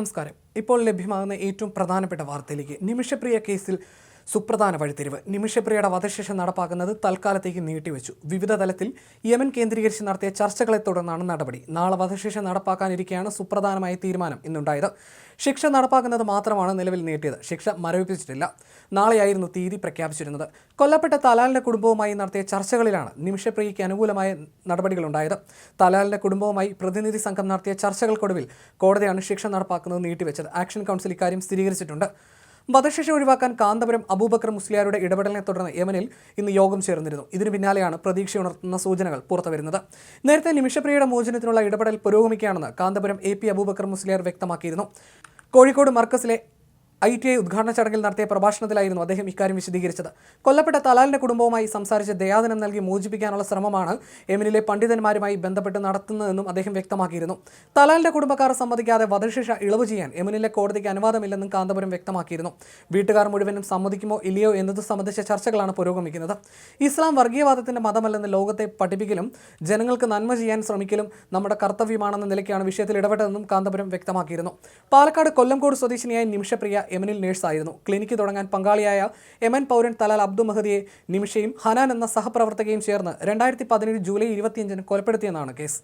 നമസ്കാരം. ഇപ്പോൾ ലഭ്യമാകുന്ന ഏറ്റവും പ്രധാനപ്പെട്ട വാർത്തയിലേക്ക്. നിമിഷപ്രിയ കേസിൽ സുപ്രധാന വഴിത്തിരിവ്. നിമിഷപ്രിയയുടെ വധശിക്ഷ നടപ്പാക്കുന്നത് തൽക്കാലത്തേക്ക് നീട്ടിവെച്ചു. വിവിധ തലത്തിൽ യമൻ കേന്ദ്രീകരിച്ച് നടത്തിയ ചർച്ചകളെ തുടർന്നാണ് നടപടി. നാളെ വധശിക്ഷ നടപ്പാക്കാനിരിക്കെയാണ് സുപ്രധാനമായ തീരുമാനം ഇന്നുണ്ടായത്. ശിക്ഷ നടപ്പാക്കുന്നത് മാത്രമാണ് നിലവിൽ നീട്ടിയത്. ശിക്ഷ മരവിപ്പിച്ചിട്ടില്ല. നാളെയായിരുന്നു തീയതി പ്രഖ്യാപിച്ചിരുന്നത്. കൊല്ലപ്പെട്ട തലാലിന്റെ കുടുംബവുമായി നടത്തിയ ചർച്ചകളിലാണ് നിമിഷപ്രിയയ്ക്ക് അനുകൂലമായ നടപടികളുണ്ടായത്. തലാലിന്റെ കുടുംബവുമായി പ്രതിനിധി സംഘം നടത്തിയ ചർച്ചകൾക്കൊടുവിൽ കോടതിയാണ് ശിക്ഷ നടപ്പാക്കുന്നത് നീട്ടിവെച്ചത്. ആക്ഷൻ കൗൺസിൽ ഇക്കാര്യം സ്ഥിരീകരിച്ചിട്ടുണ്ട്. വധശിക്ഷ ഒഴിവാക്കാൻ കാന്തപുരം അബൂബക്കർ മുസ്ലിയാരുടെ ഇടപെടലിനെ തുടർന്ന് യമനിൽ ഇന്ന് യോഗം ചേർന്നിരുന്നു. ഇതിനു പിന്നാലെയാണ് പ്രതീക്ഷയുണർത്തുന്ന സൂചനകൾ പുറത്തുവരുന്നത്. നേരത്തെ നിമിഷപ്രിയയുടെ മോചനത്തിനുള്ള ഇടപെടൽ പുരോഗമിക്കുകയാണെന്ന് കാന്തപുരം എ പി അബൂബക്കർ മുസ്ലിയാർ വ്യക്തമാക്കിയിരുന്നു. കോഴിക്കോട് മർക്കസിലെ ഐ ടി ഐ ഉദ്ഘാടന ചടങ്ങിൽ നടത്തിയ പ്രഭാഷണത്തിലായിരുന്നു അദ്ദേഹം ഇക്കാര്യം വിശദീകരിച്ചത്. കൊല്ലപ്പെട്ട തലാലിന്റെ കുടുംബവുമായി സംസാരിച്ച് ദയാദനം നൽകി മോചിപ്പിക്കാനുള്ള ശ്രമമാണ് എമിനിലെ പണ്ഡിതന്മാരുമായി ബന്ധപ്പെട്ട് നടത്തുന്നതെന്നും അദ്ദേഹം വ്യക്തമാക്കിയിരുന്നു. തലാലിന്റെ കുടുംബക്കാർ സമ്മതിക്കാതെ വധശിക്ഷ ഇളവ് ചെയ്യാൻ എമിനിലെ കോടതിക്ക് അനുവാദമില്ലെന്നും കാന്തപുരം വ്യക്തമാക്കിയിരുന്നു. വീട്ടുകാർ മുഴുവനും സമ്മതിക്കുമോ ഇല്ലയോ എന്നത് സംബന്ധിച്ച ചർച്ചകളാണ് പുരോഗമിക്കുന്നത്. ഇസ്ലാം വർഗീയവാദത്തിന്റെ മതമല്ലെന്ന് ലോകത്തെ പഠിപ്പിക്കലും ജനങ്ങൾക്ക് നന്മ ചെയ്യാൻ ശ്രമിക്കലും നമ്മുടെ കർത്തവ്യമാണെന്ന നിലയ്ക്കാണ് വിഷയത്തിൽ ഇടപെട്ടതെന്നും കാന്തപുരം വ്യക്തമാക്കിയിരുന്നു. പാലക്കാട് കൊല്ലംകോട് സ്വദേശിനിയായ നിമിഷപ്രിയ യമനിൽ നേഴ്സായിരുന്നു. ക്ലിനിക്ക് തുടങ്ങാൻ പങ്കാളിയായ എമൻ പൗരൻ തലാൽ അബ്ദു മഹദിയെ നിമിഷയും ഹനാൻ എന്ന സഹപ്രവർത്തകയും ചേർന്ന് രണ്ടായിരത്തി പതിനേഴ് ജൂലൈ ഇരുപത്തിയഞ്ചിന് കൊലപ്പെടുത്തിയെന്നാണ് കേസ്.